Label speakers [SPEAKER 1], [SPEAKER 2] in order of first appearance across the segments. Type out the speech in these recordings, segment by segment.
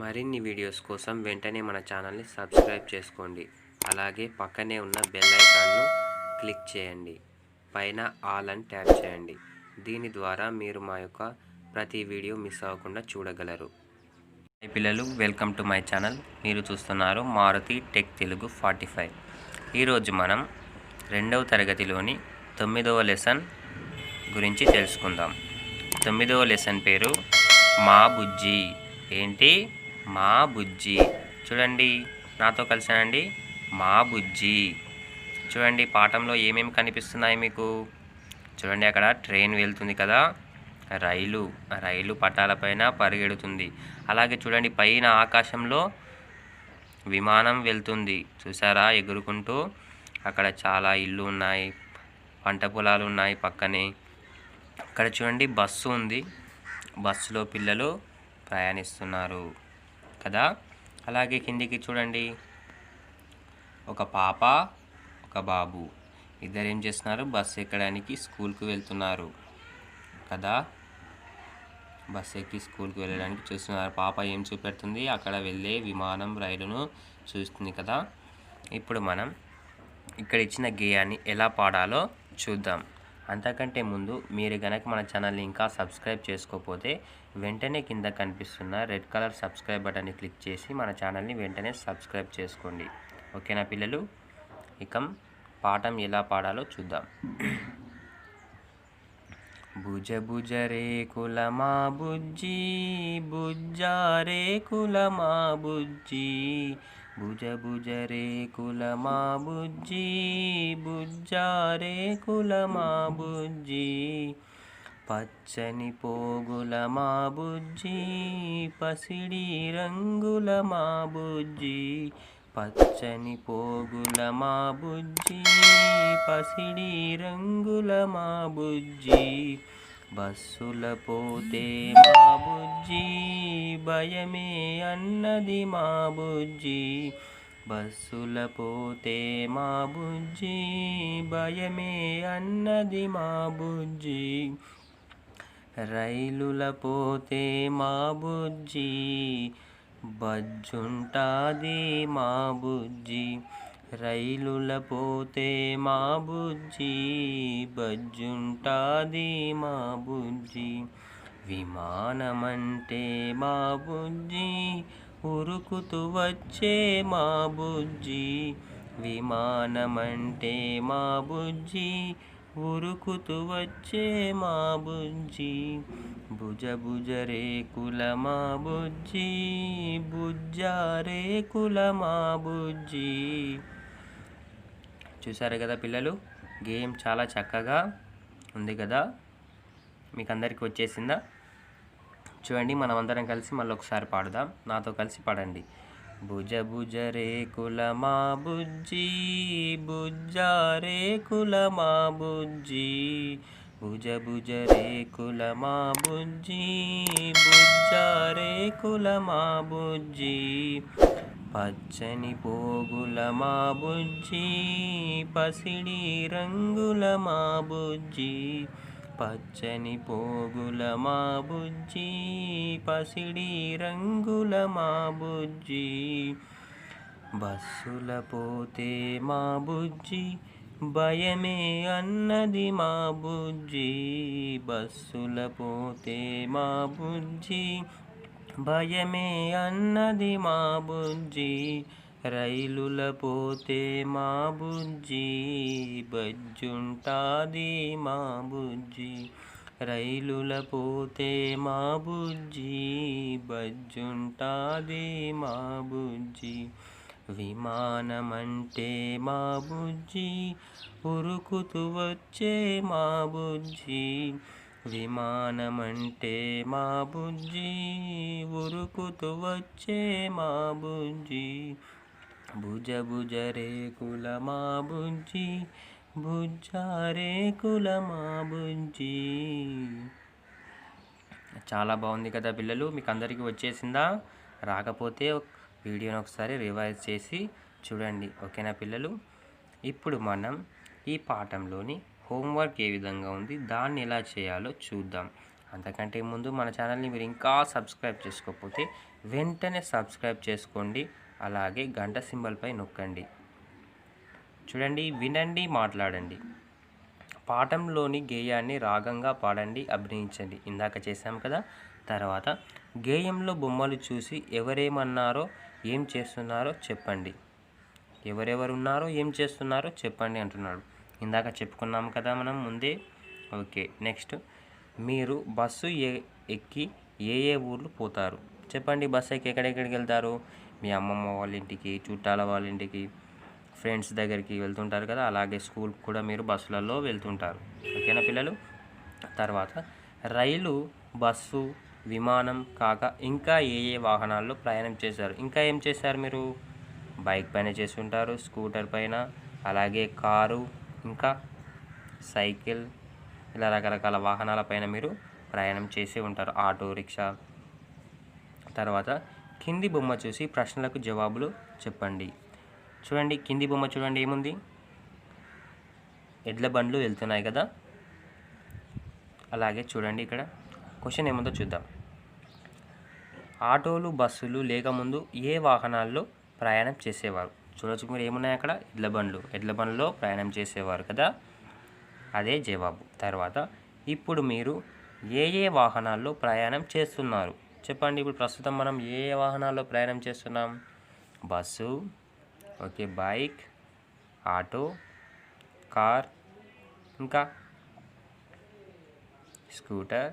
[SPEAKER 1] మరిన్ని వీడియోస్ కోసం వెంటనే మన ఛానల్ని సబ్స్క్రైబ్ చేసుకోండి. అలాగే పక్కనే ఉన్న బెల్ ఐకాన్ను క్లిక్ చేయండి. పైన ఆల్ అని ట్యాప్ చేయండి. దీని ద్వారా మీరు మా యొక్క ప్రతి వీడియో మిస్ అవ్వకుండా చూడగలరు. హాయ్ పిల్లలు వెల్కమ్ టు మై ఛానల్. మీరు చూస్తున్నారు Maruthi tech Telugu forty five. ఈరోజు మనం రెండవ తరగతిలోని తొమ్మిదవ లెసన్ గురించి తెలుసుకుందాం. తొమ్మిదవ లెసన్ పేరు మా బుజ్జి. ఏంటి? మా బుజ్జి. చూడండి నాతో కలిసానండి మా బుజ్జి. చూడండి పాఠంలో ఏమేమి కనిపిస్తున్నాయి మీకు? చూడండి అక్కడ ట్రైన్ వెళ్తుంది కదా? రైలు రైలు పట్టాలపైన పరిగెడుతుంది. అలాగే చూడండి పైన ఆకాశంలో విమానం వెళ్తుంది. చూసారా ఎగురుకుంటూ అక్కడ చాలా ఇల్లు ఉన్నాయి పంట పొలాలు ఉన్నాయి పక్కనే. అక్కడ చూడండి బస్సు ఉంది. బస్సులో పిల్లలు ప్రయాణిస్తున్నారు. కదా? అలాగే కిందికి చూడండి. ఒక పాప ఒక బాబు. ఇద్దరు ఏం చేస్తున్నారు? బస్సు ఎక్కడానికి స్కూల్కి వెళ్తున్నారు. కదా? బస్సు ఎక్కి స్కూల్కి వెళ్ళడానికి చూస్తున్నారు. పాప ఏం చూపెడుతుంది? అక్కడ వెళ్ళే విమానం రైలును చూస్తుంది కదా? ఇప్పుడు మనం ఇక్కడ ఇచ్చిన గేయాన్ని ఎలా పాడాలో చూద్దాం. అంతకంటే ముందు మీరు కనుక మన ఛానల్ని ఇంకా సబ్స్క్రైబ్ చేసుకోకపోతే వెంటనే కింద కనిపిస్తున్న రెడ్ కలర్ సబ్స్క్రైబ్ బటన్ని క్లిక్ చేసి మన ఛానల్ని వెంటనే సబ్స్క్రైబ్ చేసుకోండి. ఓకేనా పిల్లలు? ఇక పాఠం ఎలా పాడాలో చూద్దాం. భుజ భుజ రే కులమా బుజ్జి బుజ్జా రే కులమా బుజ్జి. భుజ భుజ రే కులమా బుజ్జి బుజ్జా రే కులమా బుజ్జి. పచ్చని పోగుల మా బుజ్జి పసిడి రంగుల మా బుజ్జి. పచ్చని పోగుల మా బుజ్జి పసిడి రంగుల మా బుజ్జి. బస్సుల పోతే మా బుజ్జి భయమే అన్నది మా బుజ్జి. బస్సుల పోతే మా బుజ్జి భయమే అన్నది మా బుజ్జి. రైలుల పోతే మా బుజ్జి బజ్జుంటాది మా బుజ్జి. రైలుల పోతే మా బుజ్జి బజ్జుంటాది మా బుజ్జి. విమానమంటే మా బుజ్జి ఉరుకుతూ వచ్చే మా బుజ్జి. విమానమంటే మా బుజ్జి ఉరుకుతూ వచ్చే మా బుజ్జి. భుజ భుజ రేకుల మా బుజ్జి బుజ్జా రేకుల మా బుజ్జి. చూసారు కదా పిల్లలు? గేమ్ చాలా చక్కగా ఉంది కదా? మీకు అందరికీ వచ్చేసిందా? చూడండి మనం అందరం కలిసి మళ్ళీ ఒకసారి పాడుదాం. నాతో కలిసి పాడండి. భుజ భుజ రేకుల మా బుజ్జి భుజ రేకుల మా బుజ్జి. భుజ భుజ రేకుల మా బుజ్జి భుజ రేకుల మా బుజ్జి. పచ్చని పోగుల మా బుజ్జి పసిడి రంగుల మా బుజ్జి. పచ్చని పోగుల మా బుజ్జి పసిడి రంగుల మా బుజ్జి. బస్సుల పోతే మా బుజ్జి భయమే అన్నది మా బుజ్జి. బస్సుల పోతే మా బుజ్జి భయమే అన్నది మా బుజ్జి. రైలుల పోతే మా బుజ్జి బజ్జుంటాది మా బుజ్జి. రైలుల పోతే మా బుజ్జి బజ్జుంటాది మా బుజ్జి. విమానమంటే మా బుజ్జి ఉరుకుతూ వచ్చే మా బుజ్జి. విమానమంటే మా బుజ్జి ఉరుకుతూ వచ్చే మా బుజ్జి. భుజ భుజ రేకుల మా బుజ్జి భుజ రేకుల మా బుజ్జి. చాలా బాగుంది కదా పిల్లలు మీకు అందరికీ వచ్చేసిందా? రాకపోతే వీడియోని ఒకసారి రివైజ్ చేసి చూడండి ఓకేనా పిల్లలు? ఇప్పుడు మనం ఈ పాఠంలోని హోంవర్క్ ఏ విధంగా ఉంది దాన్ని ఎలా చేయాలో చూద్దాం. అంతకంటే ముందు మన ఛానల్ని మీరు ఇంకా సబ్స్క్రైబ్ చేసుకోకపోతే వెంటనే సబ్స్క్రైబ్ చేసుకోండి అలాగే గంట సింబల్పై నొక్కండి. చూడండి వినండి మాట్లాడండి. పాఠంలోని గేయాన్ని రాగంగా పాడండి అభినయించండి. ఇందాక చేశాం కదా? తర్వాత గేయంలో బొమ్మలు చూసి ఎవరేమన్నారో ఏం చేస్తున్నారో చెప్పండి. ఎవరెవరు ఉన్నారో ఏం చేస్తున్నారో చెప్పండి అంటున్నాడు. ఇందాక చెప్పుకున్నాం కదా మనం ముందే. Okay next. మీరు బస్సు ఏ ఎక్కి ఏ ఏ ఊర్లు పోతారు? చెప్పండి బస్సు ఎక్కి ఎక్కడెక్కడికి వెళ్తారు? మీ అమ్మమ్మ వాళ్ళ ఇంటికి చుట్టాల వాళ్ళ ఇంటికి ఫ్రెండ్స్ దగ్గరికి వెళ్తుంటారు కదా అలాగే స్కూల్ కూడా మీరు బస్సులలో వెళ్తుంటారు. ఓకేనా పిల్లలు? తర్వాత రైలు బస్సు విమానం కాక ఇంకా ఏ ఏ వాహనాల్లో ప్రయాణం చేశారు ఇంకా ఏం చేశారు మీరు? బైక్ పైన చేసి ఉంటారు స్కూటర్ పైన అలాగే కారు ఇంకా సైకిల్ ఇలా రకరకాల వాహనాల పైన మీరు ప్రయాణం చేసి ఉంటారు. Auto rickshaw. తర్వాత కింది బొమ్మ చూసి ప్రశ్నలకు జవాబులు చెప్పండి. చూడండి కింది బొమ్మ చూడండి ఏముంది? ఎడ్ల బండ్లు వెళ్తున్నాయి కదా? అలాగే చూడండి ఇక్కడ. క్వశ్చన్ ఏముందో చూద్దాం. ఆటోలు బస్సులు లేకముందు ఏ వాహనాల్లో ప్రయాణం చేసేవారు? చూడవచ్చు మీరు ఏమున్నాయి అక్కడ? ఎడ్ల బండ్లు. ఎడ్ల బండ్లో ప్రయాణం చేసేవారు కదా? అదే జవాబు. తర్వాత ఇప్పుడు మీరు ఏ ఏ వాహనాల్లో ప్రయాణం చేస్తున్నారు? చెప్పండి. ఇప్పుడు ప్రస్తుతం మనం ఏ ఏ వాహనాల్లో ప్రయాణం చేస్తున్నాం? Bus okay bike auto car ఇంకా స్కూటర్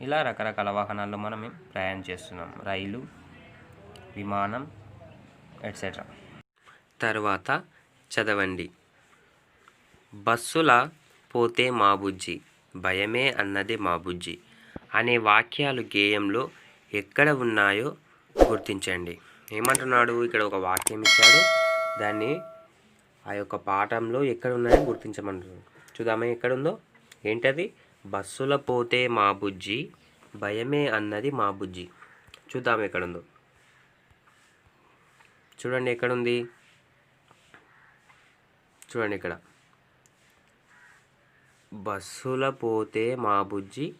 [SPEAKER 1] ఇలా రకరకాల వాహనాల్లో మనం ప్రయాణం చేస్తున్నాం. రైలు విమానం ఎట్సెట్రా. తర్వాత చదవండి. బస్సుల పోతే మా బుజ్జి భయమే అన్నది మా బుజ్జి అనే వాక్యాలు గేయంలో ఎక్కడ ఉన్నాయో గుర్తించండి. ఏమంటున్నాడు? ఇక్కడ ఒక వాక్యం ఇచ్చాడు. దాన్ని ఆ యొక్క పాఠంలో ఎక్కడ ఉన్నాయో గుర్తించమంటున్నాడు. చూద్దామా ఎక్కడుందో? ఏంటది? బస్సుల పోతే మా బుజ్జి భయమే అన్నది మా బుజ్జి. చూద్దాం ఎక్కడుందో. చూడండి ఎక్కడుంది? చూడండి ఇక్కడ. బస్సుల పోతే మా బుజ్జి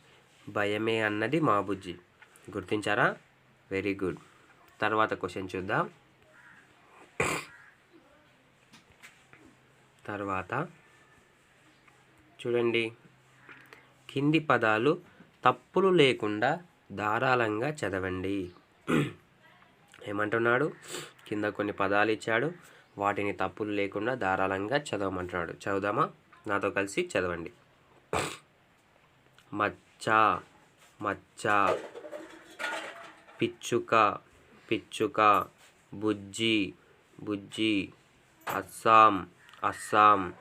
[SPEAKER 1] భయమే అన్నది మా బుజ్జి. గుర్తించారా? వెరీ గుడ్ తర్వాత క్వశ్చన్ చూద్దాం. తర్వాత చూడండి. కింది పదాలు తప్పులు లేకుండా ధారాళంగా చదవండి. ఏమంటున్నాడు? కింద కొన్ని పదాలు ఇచ్చాడు. వాటిని తప్పులు లేకుండా ధారాళంగా చదవమంటున్నాడు. చదువుదామా? నాతో కలిసి చదవండి. మచ్చ మచ్చ పిచ్చుక పిచ్చుక బుజ్జి బుజ్జి అస్సాం అస్సాం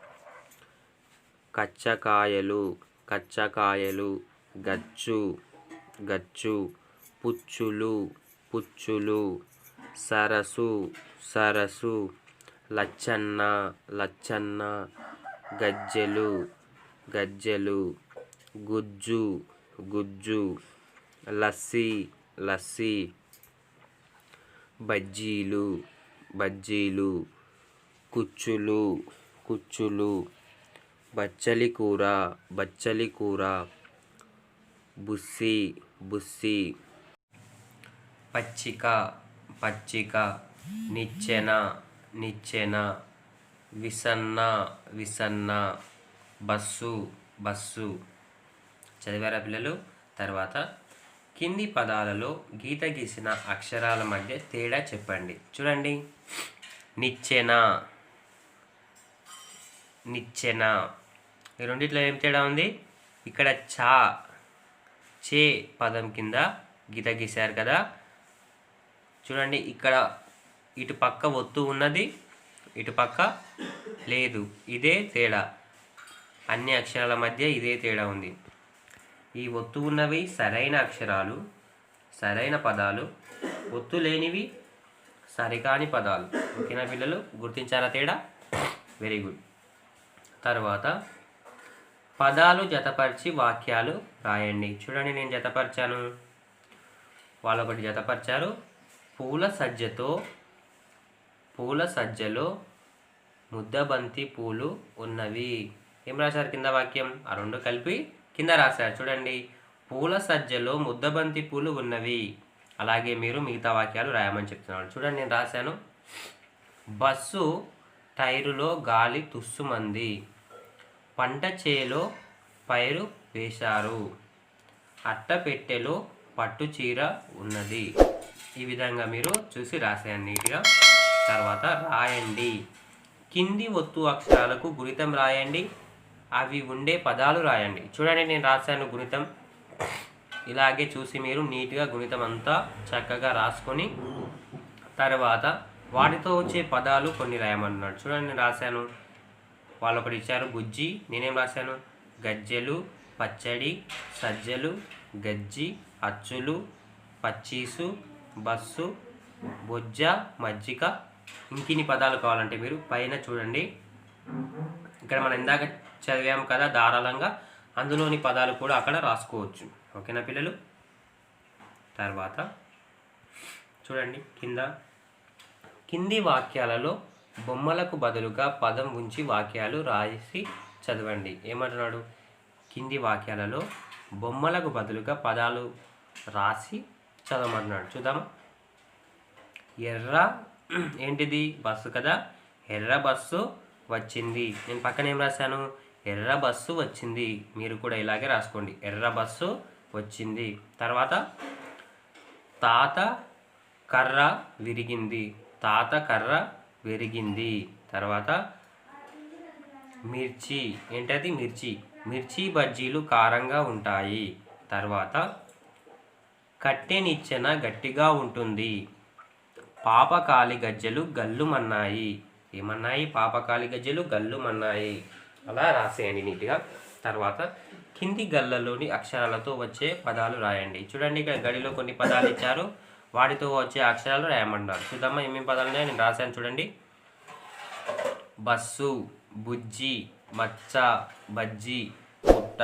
[SPEAKER 1] కచ్చకాయలు కచ్చకాయలు గచ్చు గచ్చు పుచ్చులు పుచ్చులు సరసు సరసు లచ్చన్న లచ్చన్న గజ్జెలు గజ్జెలు గుజ్జు గుజ్జు లస్సీ లస్సీ బజ్జీలు బజ్జీలు కుచ్చులు కుచ్చులు బచ్చలి కూర బచ్చలి కూర బుస్సి బుస్సి పచ్చిక పచ్చిక నిచ్చెన నిచ్చెన విసన్న విసన్న బస్సు బస్సు. చదివారా పిల్లలు? తర్వాత కింది పదాలలో గీత గీసిన అక్షరాల మధ్య తేడా చెప్పండి. చూడండి. నిచ్చెన నిచ్చెన. ఈ రెండిట్లో ఏం తేడా ఉంది? ఇక్కడ చా చే పదం కింద గీత గీశారు కదా. చూడండి ఇక్కడ ఇటు పక్క ఒత్తు ఉన్నది ఇటు పక్క లేదు. ఇదే తేడా. అన్ని అక్షరాల మధ్య ఇదే తేడా ఉంది. ఈ ఒత్తు ఉన్నవి సరైన అక్షరాలు సరైన పదాలు. ఒత్తు లేనివి సరికాని పదాలు. ఓకేనా పిల్లలు? గుర్తించారా తేడా? వెరీ గుడ్ తర్వాత పదాలు జతపరిచి వాక్యాలు రాయండి. చూడండి నేను జతపరిచాను. వాళ్ళు ఒకటి జతపరిచారు. పూల సజ్జతో పూల సజ్జలో ముద్దబంతి పూలు ఉన్నవి. ఏం రాశారు కింద వాక్యం? ఆ రెండు కలిపి కింద రాశారు. చూడండి. పూల సజ్జలో ముద్దబంతి పూలు ఉన్నవి. అలాగే మీరు మిగతా వాక్యాలు రాయమని చెప్తున్నాను చూడండి నేను రాశాను. బస్సు టైరులో గాలి తుస్సుమంది. పంట చేలో పైరు వేశారు. అట్టపెట్టెలో పట్టు చీర ఉన్నది. ఈ విధంగా మీరు చూసి రాసేయండి నీట్గా. తర్వాత రాయండి. కింది ఒత్తు అక్షరాలకు గుణితం రాయండి. అవి ఉండే పదాలు రాయండి. చూడండి నేను రాశాను గుణితం. ఇలాగే చూసి మీరు నీట్గా గుణితం అంతా చక్కగా రాసుకొని తర్వాత వాటితో వచ్చే పదాలు కొన్ని రాయమన్నాడు. చూడండి నేను రాశాను. వాళ్ళు ఒకటి ఇచ్చారు గుజ్జి నేనేం రాశాను? గజ్జెలు పచ్చడి సజ్జలు గజ్జి అచ్చులు పచ్చీసు బస్సు బొజ్జ మజ్జిగ ఇంకిన్ని పదాలు కావాలంటే మీరు పైన చూడండి. ఇక్కడ మనం ఇందాక చదివాం కదా ధారాళంగా అందులోని పదాలు కూడా అక్కడ రాసుకోవచ్చు. ఓకేనా పిల్లలు? తర్వాత చూడండి కింద. కింది వాక్యాలలో బొమ్మలకు బదులుగా పదం ఉంచి వాక్యాలు రాసి చదవండి. ఏమంటున్నాడు? కింది వాక్యాలలో బొమ్మలకు బదులుగా పదాలు రాసి చదవమంటున్నాడు చూద్దామా? ఎర్ర ఏంటిది? బస్సు కదా? ఎర్ర బస్సు వచ్చింది. నేను పక్కన ఏం రాశాను? ఎర్ర బస్సు వచ్చింది. మీరు కూడా ఇలాగే రాసుకోండి. ఎర్ర బస్సు వచ్చింది. తర్వాత తాత కర్ర విరిగింది. తాత కర్ర విరిగింది. తర్వాత మిర్చి. ఏంటది? మిర్చి. మిర్చి బజ్జీలు కారంగా ఉంటాయి. తర్వాత కట్టెనిచ్చెన గట్టిగా ఉంటుంది. పాపకాలి గజ్జెలు గల్లుమన్నాయి. ఏమన్నాయి? పాపకాలి గజ్జెలు గల్లుమన్నాయి. అలా రాసేయండి నీట్గా. తర్వాత కింది గల్లలోని అక్షరాలతో వచ్చే పదాలు రాయండి. చూడండి ఇక్కడ గడిలో కొన్ని పదాలు ఇచ్చారు. వాటితో వచ్చే అక్షరాలు రాయమన్నారు చూద్దామా ఏమేమి పదాలు ఉన్నాయో నేను రాశాను చూడండి. బస్సు బుజ్జి మచ్చ బజ్జి పుట్ట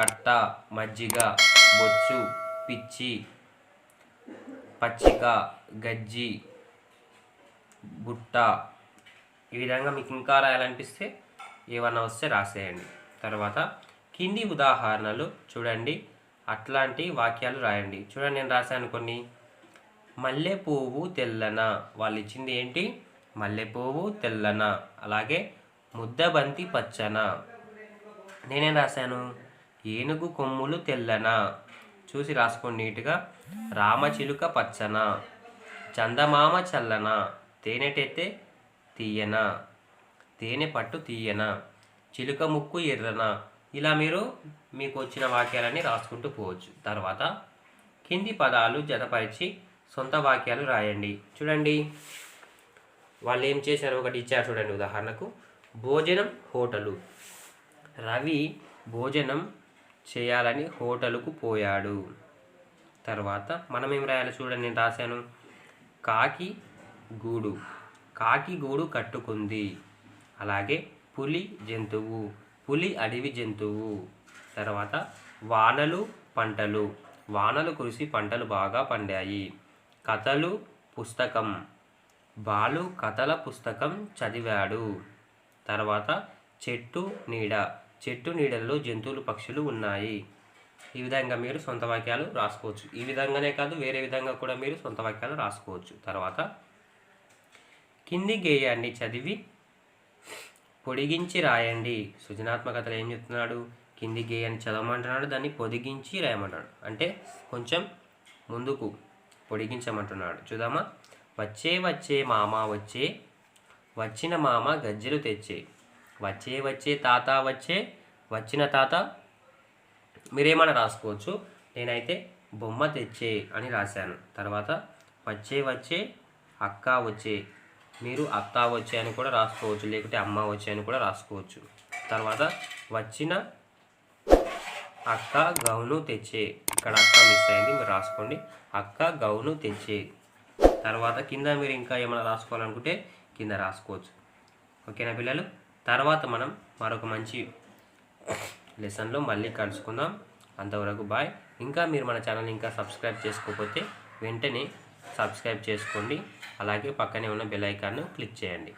[SPEAKER 1] కట్ట మజ్జిగ బొచ్చు పిచ్చి పచ్చిక గజ్జి బుట్ట ఈ విధంగా మీకు ఇంకా రాయాలనిపిస్తే ఏమన్నా వస్తే రాసేయండి. తర్వాత కింది ఉదాహరణలు చూడండి. అట్లాంటి వాక్యాలు రాయండి. చూడండి నేను రాశాను కొన్ని. మల్లె పువ్వు తెల్లన. వాళ్ళు ఇచ్చింది ఏంటి? మల్లె పువ్వు తెల్లన. అలాగే ముద్దబంతి పచ్చన. నేనేం రాశాను? ఏనుగు కొమ్ములు తెల్లన. చూసి రాసుకోండి నీట్గా. రామచిలుక పచ్చన చందమామ చల్లన తేనెటెత్తే తీయన తేనె పట్టు తీయన చిలుక ముక్కు ఎర్రన. ఇలా మీరు మీకు వచ్చిన వాక్యాలన్నీ రాసుకుంటూ పోవచ్చు. తర్వాత కింది పదాలు జతపరిచి సొంత వాక్యాలు రాయండి. చూడండి. వాళ్ళు ఏం చేశారు? ఒకటి ఇచ్చారు చూడండి ఉదాహరణకు. భోజనం హోటలు. రవి భోజనం చేయాలని హోటలుకు పోయాడు. తర్వాత మనం ఏం రాయాలి చూడండి నేను రాశాను. కాకి గూడు. కాకి గూడు కట్టుకుంది. అలాగే పులి జంతువు. పులి అడవి జంతువు. తర్వాత వానలు పంటలు. వానలు కురిసి పంటలు బాగా పండాయి. కథలు పుస్తకం. బాలు కథల పుస్తకం చదివాడు. తర్వాత చెట్టు నీడ. చెట్టు నీడల్లో జంతువులు పక్షులు ఉన్నాయి. ఈ విధంగా మీరు సొంత వాక్యాలు రాసుకోవచ్చు. ఈ విధంగానే కాదు వేరే విధంగా కూడా మీరు సొంత వాక్యాలు రాసుకోవచ్చు. తర్వాత కింది గేయాన్ని చదివి పొడిగించి రాయండి. సృజనాత్మకతలు ఏం చెప్తున్నాడు? కింది గేయాన్ని చదవమంటున్నాడు దాన్ని పొదిగించి రాయమంటాడు అంటే కొంచెం ముందుకు పొడిగించమంటున్నాడు. చూద్దామా? వచ్చే వచ్చే మామ వచ్చే వచ్చిన మామ గజ్జెలు తెచ్చే వచ్చే వచ్చే తాత వచ్చే వచ్చిన తాత. మీరేమైనా రాసుకోవచ్చు. నేనైతే బొమ్మ తెచ్చే అని రాశాను. తర్వాత వచ్చే వచ్చే అక్క వచ్చే మీరు అత్త వచ్చే అని కూడా రాసుకోవచ్చు. లేకుంటే అమ్మ వచ్చే అని కూడా రాసుకోవచ్చు. తర్వాత వచ్చిన అక్క గౌను తెచ్చే. ఇక్కడ అక్క మిస్ అయింది. మీరు రాసుకోండి. అక్క గౌను తెచ్చే. తర్వాత కింద మీరు ఇంకా ఏమైనా రాసుకోవాలనుకుంటే కింద రాసుకోవచ్చు. ఓకేనా పిల్లలు? తర్వాత మనం మరొక మంచి లెసన్లో మళ్ళీ కలుసుకుందాం. అంతవరకు బాయ్. ఇంకా మీరు మన ఛానల్ ఇంకా సబ్స్క్రైబ్ చేసుకోకపోతే వెంటనే సబ్స్క్రైబ్ చేసుకోండి. అలాగే పక్కనే ఉన్న బెల్ ఐకాన్ను క్లిక్ చేయండి.